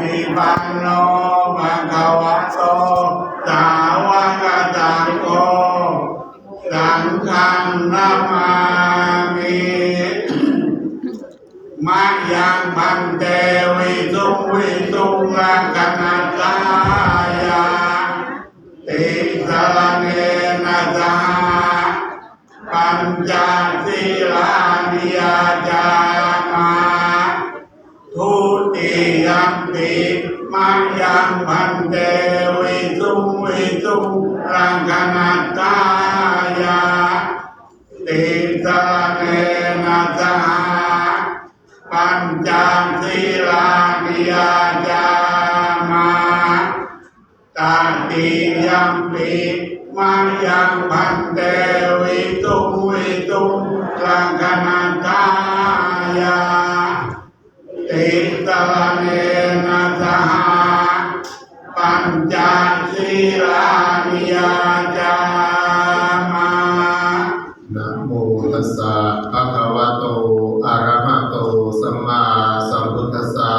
ฏิปันโนภะคะวะโตสาวกสังโฆสังฆังนามามิมายังพันเตวิสุวิสุงรักนัตายาติสรณเนนะสหปัญจศีลานิยาจามาทุ ติยัมปิมายังพันเตวิสุวิสุรังคณาตายาติสรณเนนะสหปัญจศีลานิยาจามาตาติยัมปิมายังพันเตวิตุวิตุงลังคนันายา สรณเนนะสหปัญจศีลานิยาจามานะโมตัสสะภะคะวะโตอะระหะโตสัมมาสัมพุทธัสสะ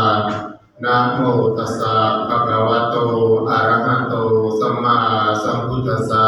นะโมตัสสะภะคะวะโตอะระหะโตสัมมาสัมพุทธัสสะ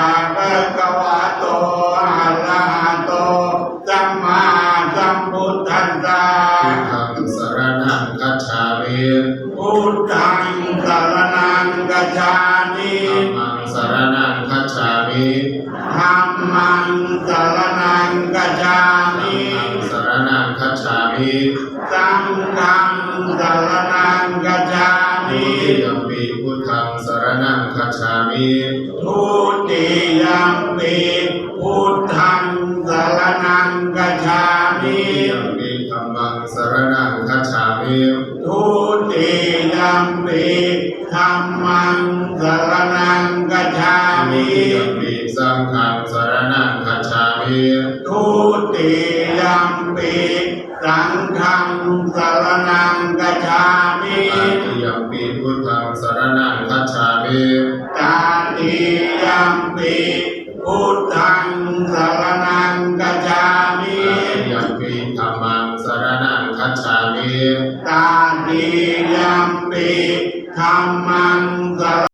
สัมพุทธัสสะพุทธังสรณังคัจฉามิพุทธังสรณังกัจฉามิธัมมังสรณังคัจฉามิธัมมังสรณังกัจฉามิธัมมังสรณังคัจฉามิสังฆังสรณังกัจฉาทุมิติยมปีพุทธังสรณังคัจฉามิทุติยัมปิพุทธังสรณังกัจฉาทุ มิติยมปีธัมมังสรณังคัจฉามิทุติยัมปิธัมมังสรณังกัจฉาทุมิติยมปีสังฆังสรณังคัจฉามิทุติยัมปิสังฆังสรณังกัจฉามิตติยมปีพุทธังสรณังคัจฉามิตาติยัมปิ คัจฉามิ ตาติยัมปิธรรมังสร